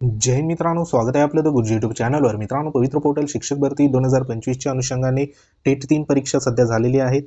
जय मित्रांनो स्वागत आहे आपलं द गुरुजी युट्यूब चॅनलवर मित्रांनो पवित्र पोर्टल शिक्षक भरती दोन हजार पंचवीसच्या अनुषंगाने टेट तीन परीक्षा सध्या झालेली आहे.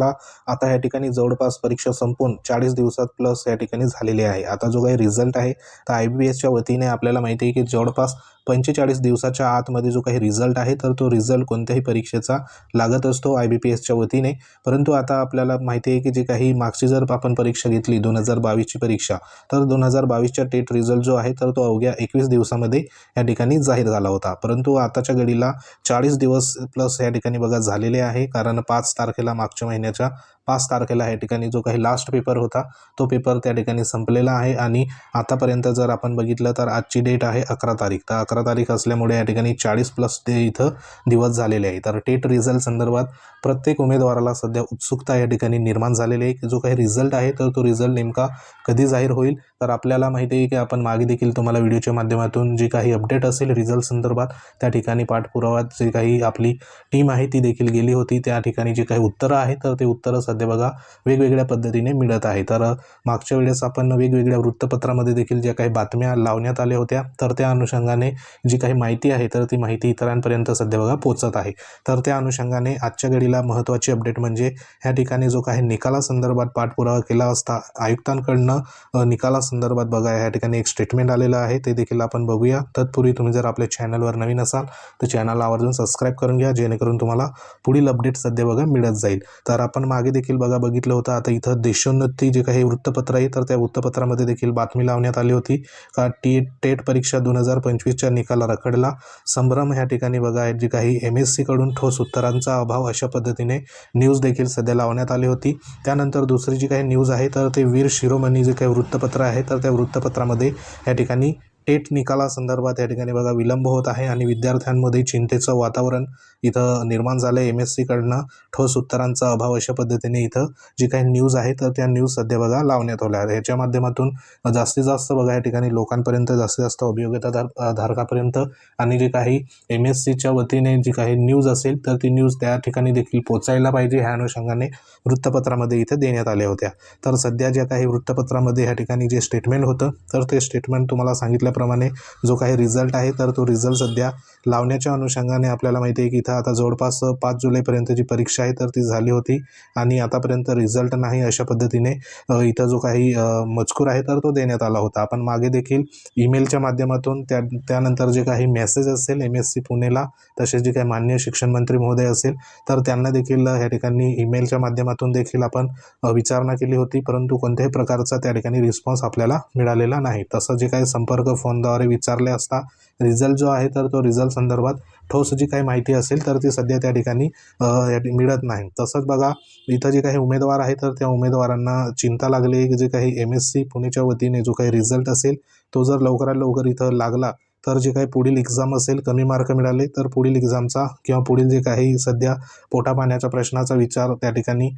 ला आता या ठिकाणी जवळपास परीक्षा संपून चाळीस दिवसात प्लस या ठिकाणी झालेली आहे. आता जो काही रिझल्ट आहे तर आय बी एसच्या वतीने आपल्याला माहिती आहे की जवळपास पंचेचाळीस दिवसाच्या आतमध्ये जो काही रिझल्ट आहे तर तो रिझल्ट कोणत्याही परीक्षेचा लागत असतो आय बी पी एसच्या वतीने. परंतु आता आपल्याला माहिती आहे की जे काही मागची जर आपण परीक्षा घेतली दोन हजार बावीसची परीक्षा तर दोन हजार बावीसच्या टेट रिझल्ट जो आहे तर तो अवघ्या एकवीस दिवसामध्ये या ठिकाणी जाहीर झाला होता. परंतु आताच्या घडीला चाळीस दिवस प्लस या ठिकाणी बघा झालेले आहे. कारण पाच तारखेला मागच्या महिन्यात महिन्याच्या पाच तारखेला या ठिकाणी जो काही लास्ट पेपर होता तो पेपर त्या ठिकाणी संपलेला आहे. आणि आतापर्यंत जर आपण बघितलं तर आजची डेट आहे अकरा तारीख. तर अकरा तारीख असल्यामुळे या ठिकाणी चाळीस प्लस डे इथं दिवस झालेले आहे. तर टेट रिझल्ट संदर्भात प्रत्येक उमेदवाराला सध्या उत्सुकता या ठिकाणी निर्माण झालेली आहे की जो काही रिझल्ट आहे तर तो रिझल्ट नेमका कधी जाहीर होईल? तर आपल्याला माहिती आहे की आपण मागे देखील तुम्हाला व्हिडिओच्या माध्यमातून जी काही अपडेट असेल रिझल्ट संदर्भात त्या ठिकाणी पाठपुरावा जी काही आपली टीम आहे ती देखील गेली होती. त्या ठिकाणी जे काही उत्तरं आहे तर ते उत्तरं सध्या बघा वेगवेगळ्या पद्धतीने मिळत आहे. तर मागच्या वेळेस आपण वेगवेगळ्या वृत्तपत्रामध्ये देखील ज्या काही बातम्या लावण्यात आल्या होत्या तर त्या अनुषंगाने जी काही माहिती आहे तर ती माहिती इतरांपर्यंत सध्या बघा पोचत आहे. तर त्या अनुषंगाने आजच्या घडीला महत्त्वाची अपडेट म्हणजे ह्या ठिकाणी जो काही निकालासंदर्भात पाठपुरावा केला असता आयुक्तांकडनं निकालासंदर्भात बघा ह्या ठिकाणी एक स्टेटमेंट आलेलं आहे ते देखील आपण बघूया. तत्पूर्वी तुम्ही जर आपल्या चॅनलवर नवीन असाल तर चॅनलला आवर्जून सबस्क्राईब करून घ्या जेणेकरून तुम्हाला पुढील अपडेट सध्या बघा मिळत जाईल. तर आपण मागे देखील बघा बघितलं होतं. आता इथं देशोन्नती जे काही वृत्तपत्र आहे तर त्या वृत्तपत्रामध्ये देखील बातमी लावण्यात आली होती. का टी टेट परीक्षा दोन हजार पंचवीसच्या निकाला रखडला. संभ्रम ह्या ठिकाणी बघा जे काही एम एस सीकडून ठोस उत्तरांचा अभाव अशा पद्धतीने न्यूज देखील सध्या लावण्यात आली होती. त्यानंतर दुसरी जी काही न्यूज आहे तर ते वीर शिरोमणी जे काही वृत्तपत्र आहे तर त्या वृत्तपत्रामध्ये या ठिकाणी टेट निकालासंदर्भात या ठिकाणी बघा विलंब होत आहे आणि विद्यार्थ्यांमध्ये चिंतेचं वातावरण इथं निर्माण झालं आहे एम एस सीकडनं ठोस उत्तरांचा अभाव अशा पद्धतीने इथं जी काही न्यूज आहे तर त्या न्यूज सध्या बघा लावण्यात आल्या आहेत. ह्याच्या माध्यमातून जास्तीत जास्त बघा या ठिकाणी लोकांपर्यंत जास्तीत जास्त अभियोग्यता धार धारकापर्यंत आणि जे काही एम एस सीच्या वतीने जी काही न्यूज असेल तर ती न्यूज त्या ठिकाणी देखील पोचायला पाहिजे. ह्या अनुषंगाने वृत्तपत्रामध्ये इथे देण्यात आल्या होत्या. तर सध्या ज्या काही वृत्तपत्रामध्ये ह्या ठिकाणी जे स्टेटमेंट होतं तर ते स्टेटमेंट तुम्हाला सांगितलं सांगितल्याप्रमाणे जो काही रिझल्ट आहे तर तो रिझल्ट सध्या लावण्याच्या अनुषंगाने आपल्याला माहिती आहे की इथं आता जवळपास पाच जुलैपर्यंत जी परीक्षा आहे तर ती झाली होती. आणि आतापर्यंत रिझल्ट नाही अशा पद्धतीने इथं जो काही मजकूर आहे तर तो देण्यात आला होता. आपण मागे देखील ईमेलच्या माध्यमातून त्या त्यानंतर जे काही मेसेज असेल एम एस सी पुणेला तसेच जे काही मान्य शिक्षण मंत्री महोदय असेल तर त्यांना देखील ह्या ठिकाणी ईमेलच्या माध्यमातून देखील आपण विचारणा केली होती. परंतु कोणत्याही प्रकारचा त्या ठिकाणी रिस्पॉन्स आपल्याला मिळालेला नाही. तसं जे काही संपर्क फोनद्वारे विचारले असता रिझल्ट जो आहे तर तो रिझल्ट संदर्भात ठोस जी काही माहिती असेल तर ती सध्या त्या ठिकाणी या मिळत नाही. तसंच बघा इथं जे काही उमेदवार आहे तर त्या उमेदवारांना चिंता लागली की जे काही एम एस सी पुणेच्या वतीने जो काही रिझल्ट असेल तो जर लवकरात लवकर इथं लागला तर जे काही पुढील एक्झाम असेल कमी मार्क मिळाले तर पुढील एक्झामचा किंवा पुढील जे काही सध्या पोटापाण्याच्या प्रश्नाचा विचार त्या ठिकाणी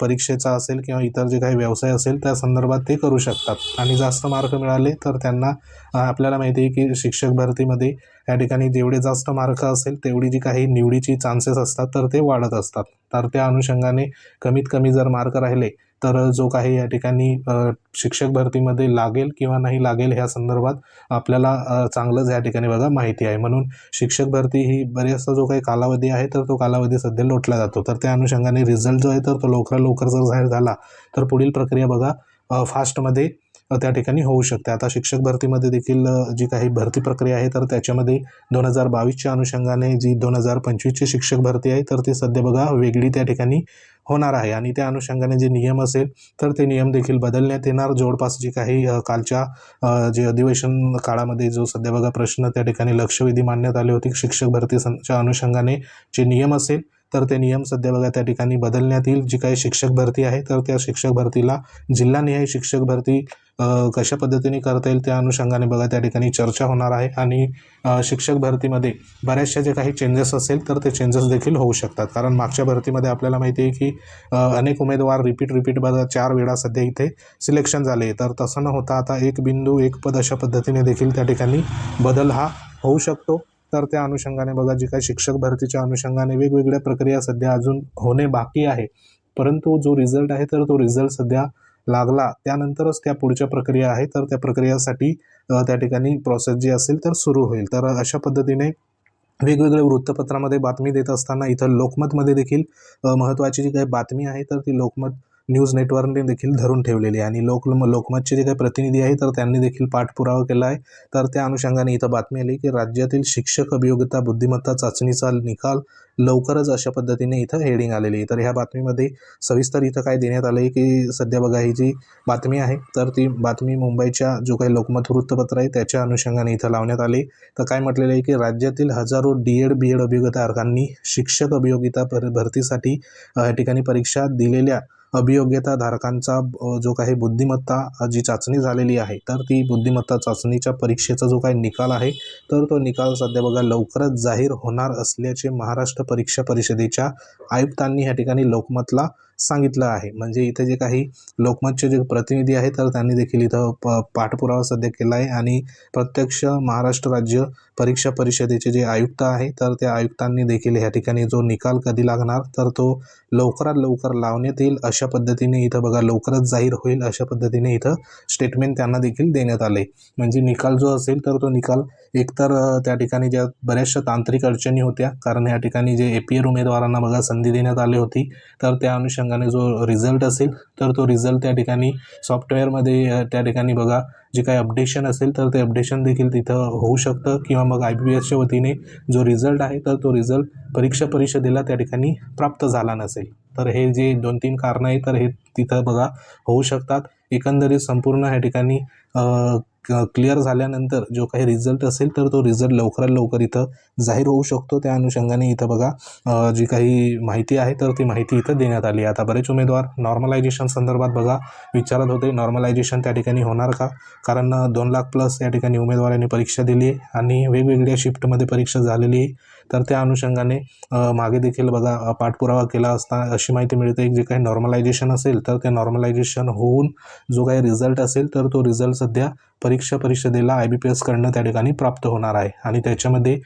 परीक्षेचा असेल किंवा इतर जे काही व्यवसाय असेल त्या संदर्भात ते करू शकतात. आणि जास्त मार्क मिळाले तर त्यांना आपल्याला माहिती आहे की शिक्षक भरतीमध्ये या ठिकाणी जेवढे जास्त मार्क असेल तेवढी जी काही निवडीची चान्सेस असतात तर ते वाढत असतात. तर त्या अनुषंगाने कमीत कमी जर मार्क राहिले तर जो काही या ठिकाणी शिक्षक भरतीमध्ये लागेल किंवा नाही लागेल ह्या संदर्भात आपल्याला चांगलंच या ठिकाणी बघा माहिती आहे. म्हणून शिक्षक भरती ही बरेचसा जो काही कालावधी आहे तर तो कालावधी सध्या लोटला जातो. तर त्या अनुषंगाने रिझल्ट जो आहे तर तो लवकरात लवकर जर जाहीर झाला तर पुढील प्रक्रिया बघा फास्टमध्ये त्या ठिकाणी होऊ शकते. आता शिक्षक भरतीमध्ये देखील जी काही भरती प्रक्रिया आहे तर त्याच्यामध्ये दोन हजार बावीसच्या अनुषंगाने जी दोन हजार पंचवीसची शिक्षक भरती आहे तर ती सध्या बघा वेगळी त्या ठिकाणी होणार आहे. आणि त्या अनुषंगाने जे नियम असेल तर ते नियम देखील बदलण्यात येणार. जवळपास जी काही कालच्या जे अधिवेशन काळामध्ये जो सध्या बघा प्रश्न त्या ठिकाणी लक्षवेधी मांडण्यात आले होते शिक्षक भरतीच्या अनुषंगाने जे नियम असेल तर ते नियम सध्या बघा त्या ठिकाणी बदलण्यात येईल. जी काही शिक्षक भरती आहे तर त्या शिक्षक भरतीला जिल्हानिहाय शिक्षक भरती कशा पद्धतीने करता येईल त्या अनुषंगाने बघा त्या ठिकाणी चर्चा होणार आहे. आणि शिक्षक भरतीमध्ये बऱ्याचशा जे काही चेंजेस असेल तर ते चेंजेस देखील होऊ शकतात. कारण मागच्या भरतीमध्ये आपल्याला माहिती आहे की अनेक उमेदवार रिपीट रिपीट बघा चार वेळा सध्या इथे सिलेक्शन झाले. तर तसं न होता आता एक बिंदू एक पद अशा पद्धतीने देखील त्या ठिकाणी बदल हा होऊ शकतो. तर त्या अनुषंगाने बघा जी काही शिक्षक भरतीच्या अनुषंगाने वेगवेगळ्या प्रक्रिया सध्या अजून होणे बाकी आहे. परंतु जो रिझल्ट आहे तर तो रिझल्ट सध्या लागला. त्यानंतरच त्या पुढच्या प्रक्रिया आहे तर त्या प्रक्रियासाठी त्या ठिकाणी प्रोसेस जी असेल तर सुरू होईल. तर अशा पद्धतीने वेगवेगळ्या वृत्तपत्रामध्ये बातमी देत असताना इथं लोकमतमध्ये देखील महत्त्वाची जी काही बातमी आहे तर ती लोकमत न्यूज नेटवर्कने देखील धरून ठेवलेली आहे. आणि लोक लोकमतचे जे काही प्रतिनिधी आहे तर त्यांनी देखील पाठपुरावा केला आहे. तर त्या अनुषंगाने इथं बातमी आली की राज्यातील शिक्षक अभियोग्यता बुद्धिमत्ता चाचणीचा निकाल लवकरच अशा पद्धतीने इथं हेडिंग आलेली आहे. तर ह्या बातमीमध्ये सविस्तर इथं काय देण्यात आलं आहे की सध्या बघा ही जी बातमी आहे तर ती बातमी मुंबईच्या जो काही लोकमत वृत्तपत्र आहे त्याच्या अनुषंगाने इथं लावण्यात आली. तर काय म्हटलेलं आहे की राज्यातील हजारो डी एड बी एड अभियोगिता अर्कांनी शिक्षक अभियोगिता भर भरतीसाठी ठिकाणी परीक्षा दिलेल्या अभियोग्यता धारकांचा जो काही बुद्धिमत्ता जी चाचणी झालेली आहे तर ती बुद्धिमत्ता चाचणीच्या परीक्षेचा जो काही निकाल आहे तर तो निकाल सध्या बघा लवकरच जाहीर होणार असल्याचे महाराष्ट्र परीक्षा परिषदेच्या आयुक्तांनी ह्या ठिकाणी लोकमतला सांगितलं आहे. म्हणजे इथे जे काही लोकमतचे जे प्रतिनिधी आहेत तर त्यांनी देखील इथं प पाठपुरावा सध्या केला आहे आणि प्रत्यक्ष महाराष्ट्र राज्य परीक्षा परिषदेचे जे आयुक्त आहे तर त्या आयुक्तांनी देखील ह्या ठिकाणी जो निकाल कधी लागणार तर तो लवकरात लवकर लावण्यात येईल अशा पद्धतीने इथं बघा लवकरच जाहीर होईल अशा पद्धतीने इथं स्टेटमेंट त्यांना देखील देण्यात आले. म्हणजे निकाल जो असेल तर तो निकाल एकतर त्या ठिकाणी ज्या बऱ्याचशा तांत्रिक अडचणी होत्या कारण या ठिकाणी जे ए पी एल उमेदवारांना बघा संधी देण्यात आली होती तर त्या अनुषंगाने जो रिझल्ट असेल तर तो रिझल्ट त्या ठिकाणी सॉफ्टवेअरमध्ये त्या ठिकाणी बघा जे काही अपडेशन असेल तर ते अपडेशन देखील तिथं होऊ शकतं. किंवा मग आय बी एसच्या वतीने जो रिझल्ट आहे तर तो रिझल्ट परीक्षा परिषदेला त्या ठिकाणी प्राप्त झाला नसेल. तर हे जे दोन तीन कारणं आहे तर हे तिथं बघा होऊ शकतात. एकंदरीत संपूर्ण ह्या ठिकाणी क्लिअर झाल्यानंतर जो काही रिझल्ट असेल तर तो रिझल्ट लवकरात लवकर इथं जाहीर होऊ शकतो. त्या अनुषंगाने इथं बघा जी काही माहिती आहे तर ती माहिती इथं देण्यात आली आहे. आता बरेच उमेदवार नॉर्मलायझेशन संदर्भात बघा विचारत होते नॉर्मलायझेशन त्या ठिकाणी होणार का? कारण दोन लाख प्लस या ठिकाणी उमेदवारांनी परीक्षा दिली आहे आणि वेगवेगळ्या शिफ्टमध्ये परीक्षा झालेली आहे. तर त्या अनुषंगाने मागे देखील बघा पाठपुरावा केला असता अशी माहिती मिळते. जे काही नॉर्मलायझेशन असेल तर ते नॉर्मलायझेशन होऊन जो काही रिझल्ट असेल तर तो रिझल्ट सध्या परीक्षा परिषदेला आय बी पी एसकडनं त्या ठिकाणी प्राप्त होणार आहे. आणि त्याच्यामध्ये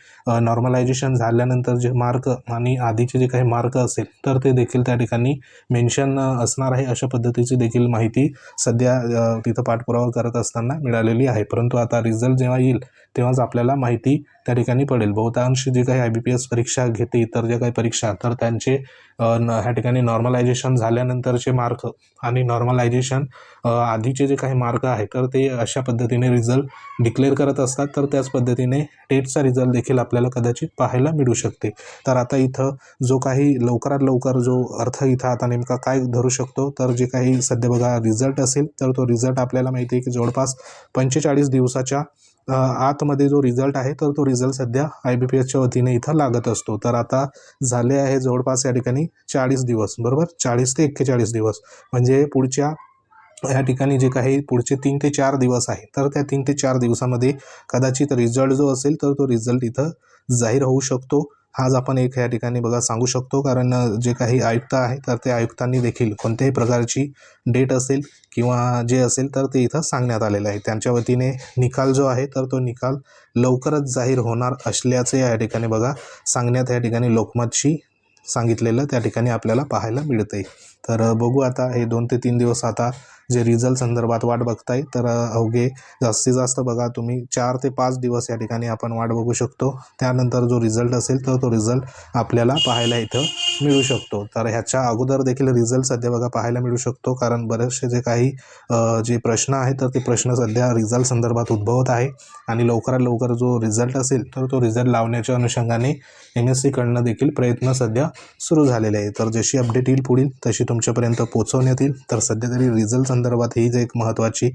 नॉर्मलायझेशन झाल्यानंतर जे मार्क आणि आधीचे जे काही मार्क असेल तर ते देखील त्या ठिकाणी मेन्शन असणार आहे. अशा पद्धतीची देखील माहिती सध्या तिथं पाठपुरावा करत असताना मिळालेली आहे. परंतु आता रिझल्ट जेव्हा येईल तेव्हाच आपल्याला माहिती त्या ठिकाणी पडेल. बहुतांश जे काही आय बी पी एस परीक्षा घेते इतर ज्या काही परीक्षा तर त्यांचे ह्या ठिकाणी नॉर्मलायझेशन झाल्यानंतरचे मार्क आणि नॉर्मलायझेशन आधीचे जे काही मार्क आहे तर ते अशा पद्धतीने रिझल्ट डिक्लेअर करत असतात. तर त्याच पद्धतीने टेटचा रिझल्ट देखील आपल्याला कदाचित पाहायला मिळू शकते. तर आता इथं जो काही लवकरात लवकर जो अर्थ इथं आता नेमका काय धरू शकतो तर जे काही सध्या बघा रिझल्ट असेल तर तो रिझल्ट आपल्याला माहिती आहे की जवळपास पंचेचाळीस दिवसाच्या आतमध्ये जो रिझल्ट आहे तर तो रिझल्ट सध्या आय बी पी एसच्या वतीने इथं लागत असतो. तर आता झाले आहे जवळपास या ठिकाणी चाळीस दिवस बरोबर? चाळीस ते एक्केचाळीस दिवस. म्हणजे पुढच्या या ठिकाणी जे काही पुढचे तीन ते चार दिवस आहे तर त्या तीन ते चार दिवसामध्ये कदाचित रिझल्ट जो असेल तर तो रिझल्ट इथं जाहीर होऊ शकतो. आज आपण एक या ठिकाणी बघा सांगू शकतो कारण जे काही आयुक्त आहे तर त्या आयुक्तांनी देखील कोणत्याही प्रकारची डेट असेल किंवा जे असेल तर ते इथं सांगण्यात आलेलं आहे. त्यांच्या वतीने निकाल जो आहे तर तो निकाल लवकरच जाहीर होणार असल्याचे या ठिकाणी बघा सांगण्यात या ठिकाणी लोकमतशी सांगितलेलं त्या ठिकाणी आपल्याला पाहायला मिळतंय. तर बघू आता हे दोन ते तीन दिवस आता जे रिझल्ट संदर्भात वाट बघताय तर अवघे जास्तीत जास्त बघा तुम्ही. चार ते पाच दिवस या ठिकाणी आपण वाट बघू शकतो. त्यानंतर जो रिझल्ट असेल तर तो रिझल्ट आपल्याला पाहायला इथं मिळू शकतो. तर ह्याच्या अगोदर देखील रिझल्ट सध्या बघा पाहायला मिळू शकतो. कारण बरेचसे जे काही जे प्रश्न आहेत तर ते प्रश्न सध्या रिझल्ट संदर्भात उद्भवत आहे. आणि लवकरात लवकर जो रिझल्ट असेल तर तो रिझल्ट लावण्याच्या अनुषंगाने एम एस सीकडनं देखील प्रयत्न सध्या सुरू झालेले आहे तर जशी अपडेट येईल पुढील तशी तुमच्यापर्यंत पोहोचवण्यात येईल. तर सध्या तरी रिझल्ट संदर्भात हीच एक महत्त्वाची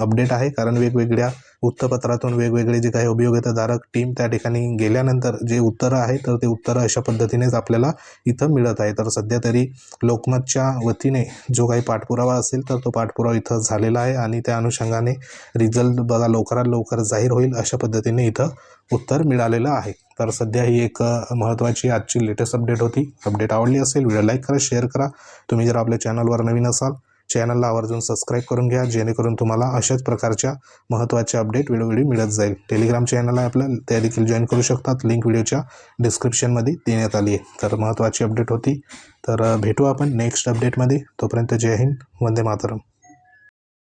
अपडेट आहे. कारण वेगवेगळ्या वृत्तपत्रातून वेगवेगळे जे काही उपयोगिताधारक टीम त्या ठिकाणी गेल्यानंतर जे उत्तरं आहे तर ते उत्तरं अशा पद्धतीनेच आपल्याला इथं मिळत आहे. तर सध्या तरी लोकमतच्या वतीने जो काही पाठपुरावा असेल तर तो पाठपुरावा इथं झालेला आहे आणि त्या अनुषंगाने रिझल्ट बघा लवकरात लवकर जाहीर होईल अशा पद्धतीने इथं उत्तर मिळालेलं आहे. तर सध्या ही एक महत्त्वाची आजची लेटेस्ट अपडेट होती. अपडेट आवडली असेल व्हिडिओ लाईक करा शेअर करा. तुम्ही जर आपल्या चॅनलवर नवीन असाल चॅनलला आवर्जून सबस्क्राईब करून घ्या जेणेकरून तुम्हाला अशाच प्रकारच्या महत्त्वाचे अपडेट वेळोवेळी मिळत जाईल. टेलिग्राम चॅनल आहे आपल्याला त्या देखील जॉईन करू शकतात. लिंक व्हिडिओच्या डिस्क्रिप्शनमध्ये देण्यात आली आहे. तर महत्त्वाची अपडेट होती. तर भेटू आपण नेक्स्ट अपडेटमध्ये तोपर्यंत जय हिंद वंदे मातरम.